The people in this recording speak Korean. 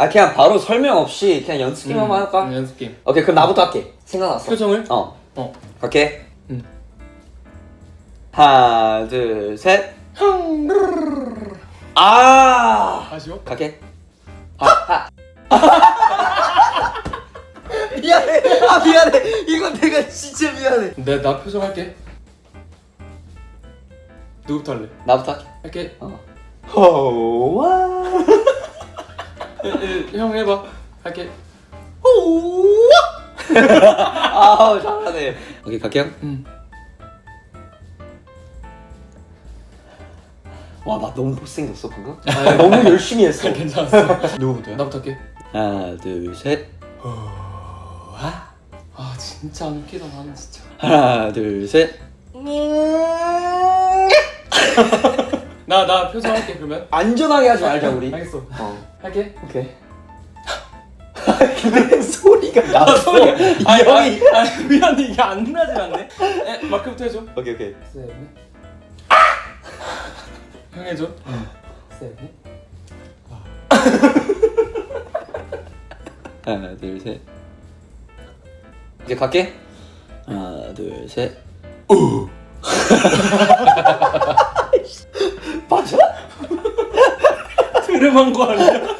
아 그냥 바로 설명 없이 그냥 연습 게임 한번 할까? 음, 연습 게임. 오케이 그럼 나부터 할게 생각났어 표정을? 어 어. 갈게 응. 하나 둘셋 아 아쉬워? 갈게 아, 아. 미안해 아 미안해 이건 내가 진짜 미안해 내, 나 표정 할게. 누구부터 할래? 나부터 할게 할게. 어. 호와 형 해봐. 할게. 아우 잘하네 오케이 갈게요 응. 와 나 너무 못생겼어 방금 아, 너무 열심히 했어 괜찮았어. 누구부터요? 나부터 할게. 하나 둘셋 아 진짜 안 웃기다 나는 진짜. 하나 둘 셋 나 나 표정 할게 그러면. 안전하게 하지 말자 우리 알겠어. 어 할게. 오케이 근데 소리가 났어 이 아니, 형이 아니, 아니 미안해 이게 안 나질 않네. 에 마크부터 해줘. 오케이 오케이 셋. 형 해줘. 셋. 하나 둘 셋 이제 갈게 하나 둘 셋 맞아? 트름한 거 아니야?